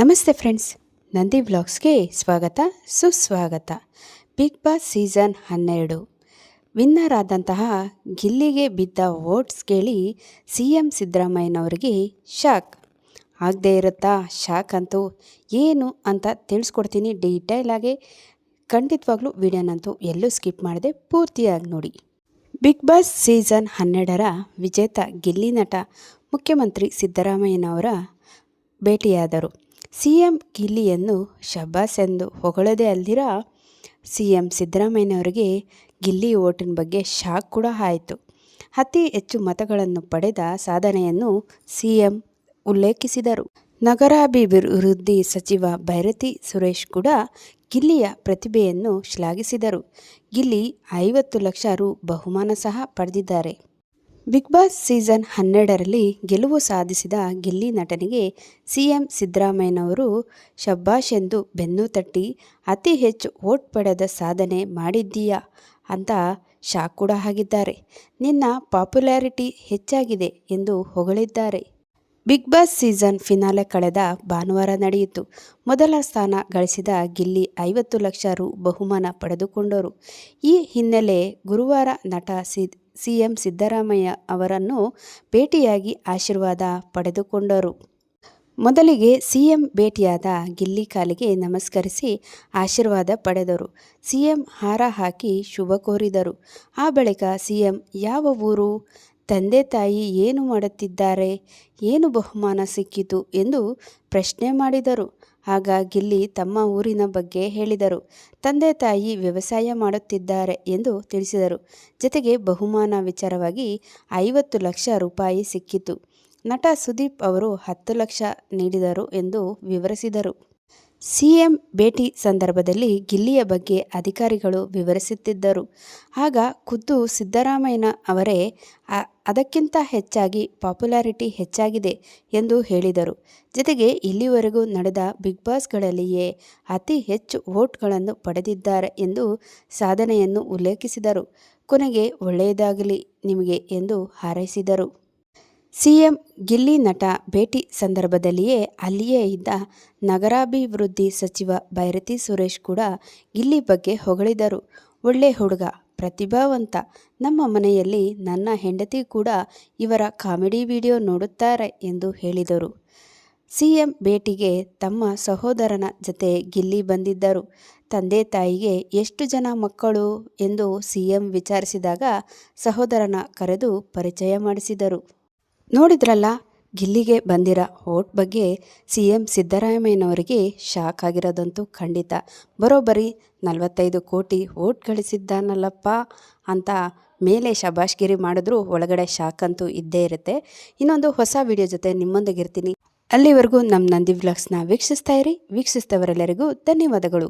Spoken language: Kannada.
ನಮಸ್ತೆ ಫ್ರೆಂಡ್ಸ್, ನಂದಿ ಬ್ಲಾಗ್ಸ್ಗೆ ಸ್ವಾಗತ, ಸುಸ್ವಾಗತ. ಬಿಗ್ ಬಾಸ್ ಸೀಸನ್ ಹನ್ನೆರಡು. ವಿನ್ನರ್ ಆದಂತಹ ಗಿಲ್ಲಿಗೆ ಬಿದ್ದ ವೋಟ್ಸ್ ಕೇಳಿ ಸಿ ಎಂ ಸಿದ್ದರಾಮಯ್ಯನವರಿಗೆ ಶಾಕ್. ಆಗದೇ ಇರುತ್ತಾ ಶಾಕ್ ಅಂತೂ ಏನು ಅಂತ ತಿಳಿಸ್ಕೊಡ್ತೀನಿ ಡೀಟೇಲ್ ಆಗಿ. ಖಂಡಿತವಾಗ್ಲೂ ವಿಡಿಯೋನಂತೂ ಎಲ್ಲೂ ಸ್ಕಿಪ್ ಮಾಡದೆ ಪೂರ್ತಿಯಾಗಿ ನೋಡಿ. ಬಿಗ್ ಬಾಸ್ ಸೀಸನ್ ಹನ್ನೆರಡರ ವಿಜೇತ ಗಿಲ್ಲಿ ನಟ ಮುಖ್ಯಮಂತ್ರಿ ಸಿದ್ದರಾಮಯ್ಯನವರ ಭೇಟಿಯಾದರು. ಸಿ ಎಂ ಗಿಲ್ಲಿಯನ್ನು ಶಬ್ಬಾಸ್ ಎಂದು ಹೊಗಳದೇ ಅಲ್ದಿರ ಸಿ ಎಂ ಸಿದ್ದರಾಮಯ್ಯನವರಿಗೆ ಗಿಲ್ಲಿ ಓಟಿನ ಬಗ್ಗೆ ಶಾಕ್ ಕೂಡ ಆಯಿತು. ಅತಿ ಹೆಚ್ಚು ಮತಗಳನ್ನು ಪಡೆದ ಸಾಧನೆಯನ್ನು ಸಿ ಎಂ ಉಲ್ಲೇಖಿಸಿದರು. ನಗರಾಭಿವೃದ್ಧಿ ಸಚಿವ ಭೈರತಿ ಸುರೇಶ್ ಕೂಡ ಗಿಲ್ಲಿಯ ಪ್ರತಿಭೆಯನ್ನು ಶ್ಲಾಘಿಸಿದರು. ಗಿಲ್ಲಿ ಐವತ್ತು ಲಕ್ಷ ರು ಬಹುಮಾನ ಸಹ ಪಡೆದಿದ್ದಾರೆ. ಬಿಗ್ ಬಾಸ್ ಸೀಸನ್ ಹನ್ನೆರಡರಲ್ಲಿ ಗೆಲುವು ಸಾಧಿಸಿದ ಗಿಲ್ಲಿ ನಟನಿಗೆ ಸಿ ಎಂ ಸಿದ್ದರಾಮಯ್ಯನವರು ಶಬ್ಬಾಷ್ ಎಂದು ಬೆನ್ನು ತಟ್ಟಿ, ಅತಿ ಹೆಚ್ಚು ವೋಟ್ ಪಡೆದ ಸಾಧನೆ ಮಾಡಿದ್ದೀಯಾ? ಅಂತ ಶಾಕ್ ಕೂಡ ಆಗಿದ್ದಾರೆ ನಿನ್ನ ಪಾಪ್ಯುಲಾರಿಟಿ ಹೆಚ್ಚಾಗಿದೆ ಎಂದು ಹೊಗಳಿದ್ದಾರೆ. ಬಿಗ್ ಬಾಸ್ ಸೀಸನ್ ಫಿನಾಲೆ ಕಳೆದ ಭಾನುವಾರ ನಡೆಯಿತು. ಮೊದಲ ಸ್ಥಾನ ಗಳಿಸಿದ ಗಿಲ್ಲಿ ಐವತ್ತು ಲಕ್ಷ ರು ಬಹುಮಾನ ಪಡೆದುಕೊಂಡರು. ಈ ಹಿನ್ನೆಲೆ ಗುರುವಾರ ನಟ ಸಿ ಸಿಎಂ ಸಿದ್ದರಾಮಯ್ಯ ಅವರನ್ನು ಭೇಟಿಯಾಗಿ ಆಶೀರ್ವಾದ ಪಡೆದುಕೊಂಡರು. ಮೊದಲಿಗೆ ಸಿಎಂ ಭೇಟಿಯಾದ ಗಿಲ್ಲಿ ಕಾಲಿಗೆ ನಮಸ್ಕರಿಸಿ ಆಶೀರ್ವಾದ ಪಡೆದರು. ಸಿಎಂ ಹಾರ ಹಾಕಿ ಶುಭ ಕೋರಿದರು. ಆ ಬಳಿಕ ಸಿಎಂ, ಯಾವ ಊರು? ತಂದೆ ತಾಯಿ ಏನು ಮಾಡುತ್ತಿದ್ದಾರೆ? ಏನು ಬಹುಮಾನ ಸಿಕ್ಕಿತು? ಎಂದು ಪ್ರಶ್ನೆ ಮಾಡಿದರು. ಆಗ ಗಿಲ್ಲಿ ತಮ್ಮ ಊರಿನ ಬಗ್ಗೆ ಹೇಳಿದರು. ತಂದೆ ತಾಯಿ ವ್ಯವಸಾಯ ಮಾಡುತ್ತಿದ್ದಾರೆ ಎಂದು ತಿಳಿಸಿದರು. ಜೊತೆಗೆ ಬಹುಮಾನ ವಿಚಾರವಾಗಿ ಐವತ್ತು ಲಕ್ಷ ರೂಪಾಯಿ ಸಿಕ್ಕಿತು. ನಟ ಸುದೀಪ್ ಅವರು ಹತ್ತು ಲಕ್ಷ ನೀಡಿದರು ಎಂದು ವಿವರಿಸಿದರು. ಸಿಎಂ ಭೇಟಿ ಸಂದರ್ಭದಲ್ಲಿ ಗಿಲ್ಲಿಯ ಬಗ್ಗೆ ಅಧಿಕಾರಿಗಳು ವಿವರಿಸುತ್ತಿದ್ದರು. ಆಗ ಖುದ್ದು ಸಿದ್ದರಾಮಯ್ಯನ ಅವರೇ ಅದಕ್ಕಿಂತ ಹೆಚ್ಚಾಗಿ ಪಾಪ್ಯುಲಾರಿಟಿ ಹೆಚ್ಚಾಗಿದೆ ಎಂದು ಹೇಳಿದರು. ಜೊತೆಗೆ ಇಲ್ಲಿವರೆಗೂ ನಡೆದ ಬಿಗ್ ಬಾಸ್ಗಳಲ್ಲಿಯೇ ಅತಿ ಹೆಚ್ಚು ವೋಟ್ಗಳನ್ನು ಪಡೆದಿದ್ದಾರೆ ಎಂದು ಸಾಧನೆಯನ್ನು ಉಲ್ಲೇಖಿಸಿದರು. ಕೊನೆಗೆ ಒಳ್ಳೆಯದಾಗಲಿ ನಿಮಗೆ ಎಂದು ಹಾರೈಸಿದರು. ಸಿಎಂ ಗಿಲ್ಲಿ ನಟ ಭೇಟಿ ಸಂದರ್ಭದಲ್ಲಿಯೇ ಅಲ್ಲಿಯೇ ಇದ್ದ ನಗರಾಭಿವೃದ್ಧಿ ಸಚಿವ ಭೈರತಿ ಸುರೇಶ್ ಕೂಡ ಗಿಲ್ಲಿ ಬಗ್ಗೆ ಹೊಗಳಿದರು. ಒಳ್ಳೆ ಹುಡುಗ, ಪ್ರತಿಭಾವಂತ. ನಮ್ಮ ಮನೆಯಲ್ಲಿ ನನ್ನ ಹೆಂಡತಿ ಕೂಡ ಇವರ ಕಾಮಿಡಿ ವಿಡಿಯೋ ನೋಡುತ್ತಾರೆ ಎಂದು ಹೇಳಿದರು. ಸಿಎಂ ಭೇಟಿಗೆ ತಮ್ಮ ಸಹೋದರನ ಜತೆ ಗಿಲ್ಲಿ ಬಂದಿದ್ದರು. ತಂದೆ ತಾಯಿಗೆ ಎಷ್ಟು ಜನ ಮಕ್ಕಳು ಎಂದು ಸಿಎಂ ವಿಚಾರಿಸಿದಾಗ ಸಹೋದರನ ಕರೆದು ಪರಿಚಯ ಮಾಡಿಸಿದರು. ನೋಡಿದ್ರಲ್ಲ, ಗಿಲ್ಲಿಗೆ ಬಂದಿರೋ ಓಟ್ ಬಗ್ಗೆ ಸಿ ಎಂ ಸಿದ್ದರಾಮಯ್ಯನವರಿಗೆ ಶಾಕ್ ಆಗಿರೋದಂತೂ ಖಂಡಿತ. ಬರೋಬ್ಬರಿ ನಲವತ್ತೈದು ಕೋಟಿ ಓಟ್ ಗಳಿಸಿದ್ದಾನಲ್ಲಪ್ಪ ಅಂತ ಮೇಲೆ ಶಬಾಷ್ಗಿರಿ ಮಾಡಿದ್ರೂ ಒಳಗಡೆ ಶಾಕ್ ಅಂತೂ ಇದ್ದೇ ಇರುತ್ತೆ. ಇನ್ನೊಂದು ಹೊಸ ವಿಡಿಯೋ ಜೊತೆ ನಿಮ್ಮೊಂದಿಗಿರ್ತೀನಿ. ಅಲ್ಲಿವರೆಗೂ ನಮ್ಮ ನಂದಿ ವ್ಲಾಗ್ಸ್ನ ವೀಕ್ಷಿಸ್ತಾ ಇರಿ. ವೀಕ್ಷಿಸಿದವರೆಲ್ಲರಿಗೂ ಧನ್ಯವಾದಗಳು.